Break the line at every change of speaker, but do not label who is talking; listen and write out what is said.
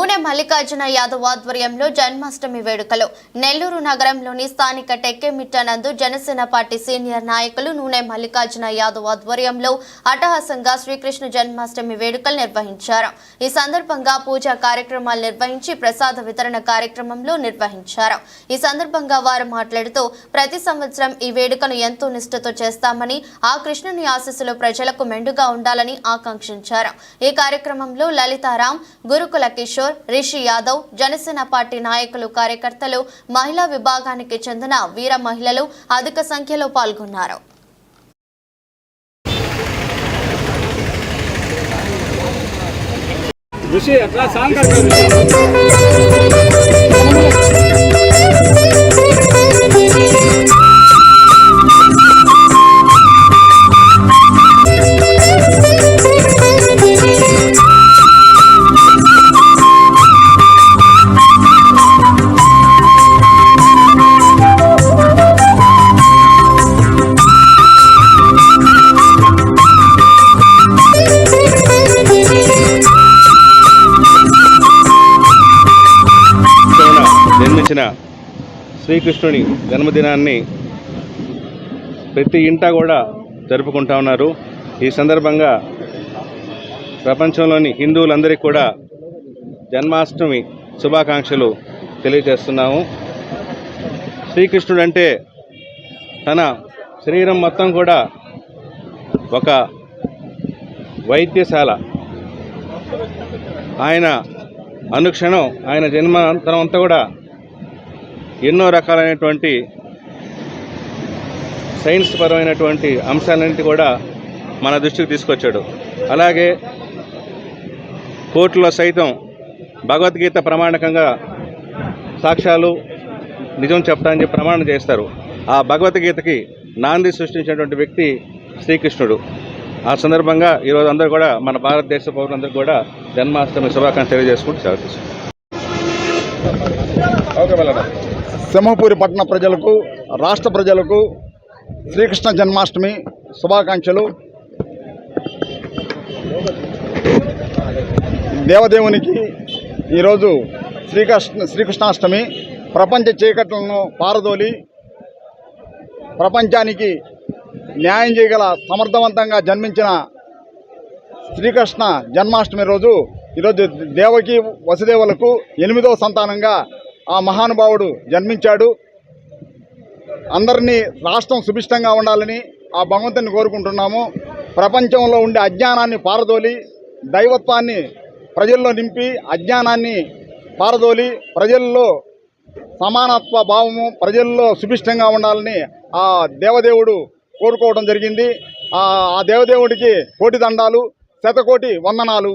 నూనె మల్లికార్జున యాదవ్ ఆధ్వర్యంలో జన్మాష్టమి వేడుకలు. నెల్లూరు నగరంలోని స్థానిక టెక్కెమిట్టనందు జనసేన పార్టీ సీనియర్ నాయకులు నూనె మల్లికార్జున యాదవ్ ఆధ్వర్యంలో అటహాసంగా శ్రీకృష్ణ జన్మాష్టమి వేడుకలు నిర్వహించారు. ఈ సందర్భంగా పూజా కార్యక్రమాలు నిర్వహించి ప్రసాద వితరణ కార్యక్రమంలో నిర్వహించారు. ఈ సందర్భంగా వారు మాట్లాడుతూ ప్రతి సంవత్సరం ఈ వేడుకను ఎంతో నిష్ఠతో చేస్తామని ఆ కృష్ణుని ఆశీస్సులు ప్రజలకు మెండుగా ఉండాలని ఆకాంక్షించారు. ఈ కార్యక్రమంలో లలితారాం గురుకుల కిషోర్ కిషోర్ రిషి యాదవ్ జనసేన పార్టీ నాయకులు కార్యకర్తలు మహిళా విభాగానికి చెందిన వీర మహిళలు అధిక సంఖ్యలో పాల్గొన్నారు.
ఋషి అట్లా
సాంగ్ జన్మించిన శ్రీకృష్ణుని జన్మదినాన్ని ప్రతి ఇంటా కూడా జరుపుకుంటా ఉన్నారు. ఈ సందర్భంగా ప్రపంచంలోని హిందువులందరికీ కూడా జన్మాష్టమి శుభాకాంక్షలు తెలియజేస్తున్నాము. శ్రీకృష్ణుడు అంటే తన శరీరం మొత్తం కూడా ఒక వైద్యశాల. ఆయన అనుక్షణం ఆయన జన్మాంతరం అంతా కూడా ఎన్నో రకాలైనటువంటి సైన్స్ పరమైనటువంటి అంశాలన్నింటి కూడా మన దృష్టికి తీసుకొచ్చాడు. అలాగే కోర్టులో సైతం భగవద్గీత ప్రమాణకంగా సాక్ష్యాలు నిజం చెప్తా అని చెప్పి ప్రమాణం చేస్తారు. ఆ భగవద్గీతకి నాంది సృష్టించినటువంటి వ్యక్తి శ్రీకృష్ణుడు. ఆ సందర్భంగా ఈరోజు అందరూ కూడా మన భారతదేశ పౌరులందరూ కూడా జన్మాష్టమి శుభాకాంక్షలు తెలియజేసుకుంటూ సెలవు తీసుకుంటాం.
సింహపూరి పట్టణ ప్రజలకు రాష్ట్ర ప్రజలకు శ్రీకృష్ణ జన్మాష్టమి శుభాకాంక్షలు. దేవదేవునికి ఈరోజు శ్రీకృష్ణ శ్రీకృష్ణాష్టమి ప్రపంచ చీకట్లను పారదోలి ప్రపంచానికి న్యాయం చేయగల సమర్థవంతంగా జన్మించిన శ్రీకృష్ణ జన్మాష్టమి రోజు ఈరోజు దేవకి వసుదేవులకు ఎనిమిదవ సంతానంగా ఆ మహానుభావుడు జన్మించాడు. అందరినీ రాష్ట్రం సుభిష్టంగా ఉండాలని ఆ భగవంతుని కోరుకుంటున్నాము. ప్రపంచంలో ఉండే అజ్ఞానాన్ని పారదోలి దైవత్వాన్ని ప్రజల్లో నింపి అజ్ఞానాన్ని పారదోలి ప్రజల్లో సమానత్వ భావము ప్రజల్లో సుభిష్టంగా ఉండాలని ఆ దేవదేవుడు కోరుకోవడం జరిగింది. ఆ దేవదేవుడికి కోటి దండాలు శతకోటి వందనాలు.